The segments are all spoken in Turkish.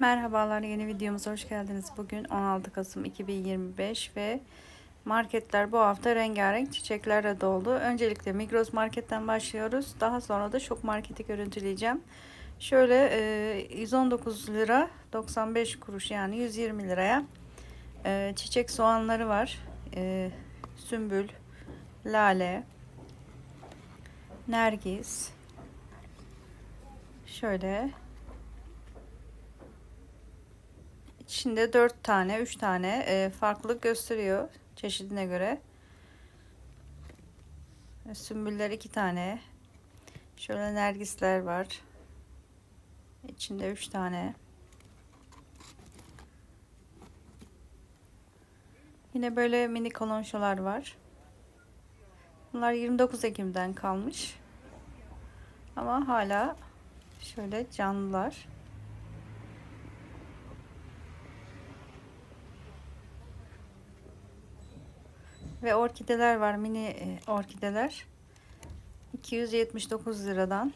Merhabalar yeni videomuza hoş geldiniz. Bugün 16 Kasım 2025 ve marketler bu hafta rengarenk çiçeklerle doldu. Öncelikle Migros marketten başlıyoruz. Daha sonra da Şok marketi görüntüleyeceğim. Şöyle e, 119 lira 95 kuruş yani 120 liraya e, çiçek soğanları var. E, sümbül, lale, nergis. Şöyle İçinde 4 tane, 3 tane e, farklılık gösteriyor çeşidine göre. E, Sümbüller 2 tane. Şöyle nergisler var. İçinde 3 tane. Yine böyle mini kolonşolar var. Bunlar 29 Ekim'den kalmış. Ama hala şöyle canlılar. Ve orkideler var. Mini e, orkideler. 279 liradan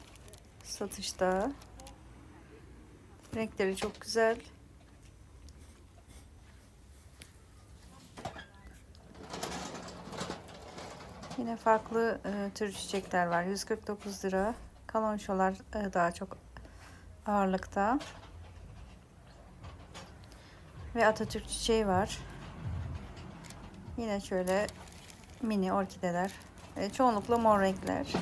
satışta. Renkleri çok güzel. Yine farklı e, tür çiçekler var. 149 lira. Kalonşolar e, daha çok ağırlıkta. Ve Atatürk çiçeği var. Yine şöyle mini orkideler. E, çoğunlukla mor renkler.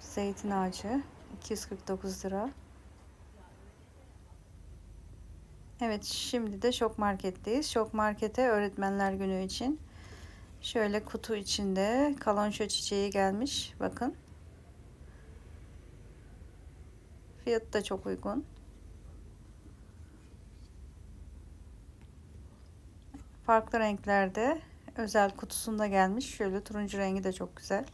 Zeytin ağacı 249 lira. Evet şimdi de Şok Market'teyiz. Şok Market'e öğretmenler günü için şöyle kutu içinde kalonşo çiçeği gelmiş. Bakın. Fiyatı da çok uygun. Farklı renklerde özel kutusunda gelmiş. Şöyle turuncu rengi de çok güzel.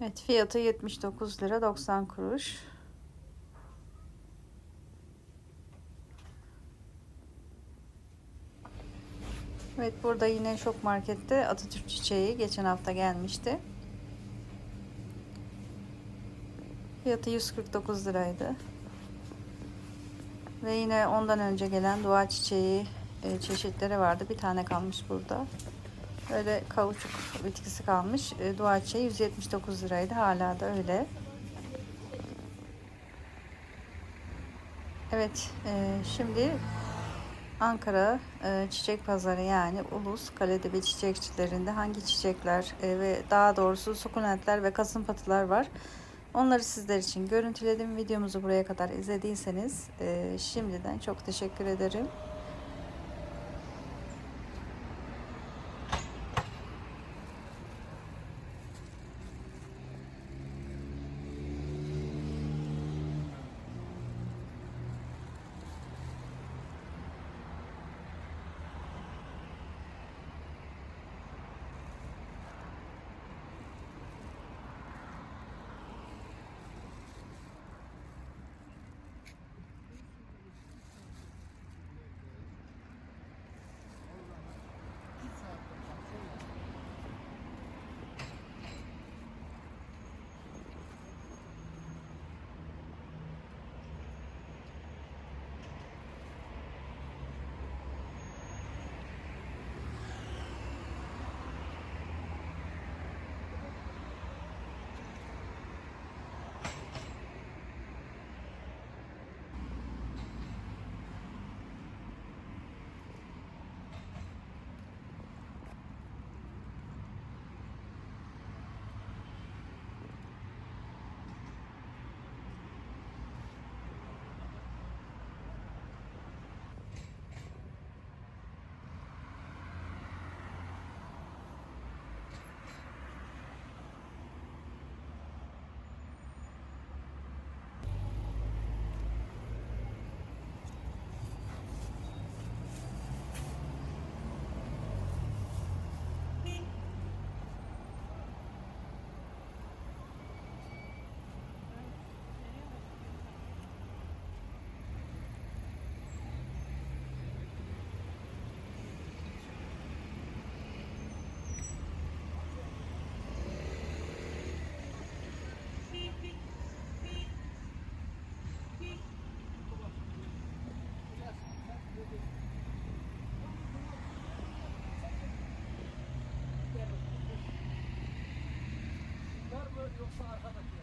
Evet fiyatı 79 lira 90 kuruş. Evet burada yine şok markette Atatürk çiçeği geçen hafta gelmişti. Fiyatı 149 liraydı. Ve yine ondan önce gelen dua çiçeği e, çeşitleri vardı. Bir tane kalmış burada. Böyle kauçuk bitkisi kalmış. E, dua çiçeği 179 liraydı. Hala da öyle. Evet, e, şimdi Ankara e, Çiçek Pazarı yani Ulus Kalede ve çiçekçilerinde hangi çiçekler e, ve daha doğrusu sukulentler ve kasımpatılar var. Onları sizler için görüntüledim. Videomuzu buraya kadar izlediyseniz e, şimdiden çok teşekkür ederim. Yoksa arkadaki.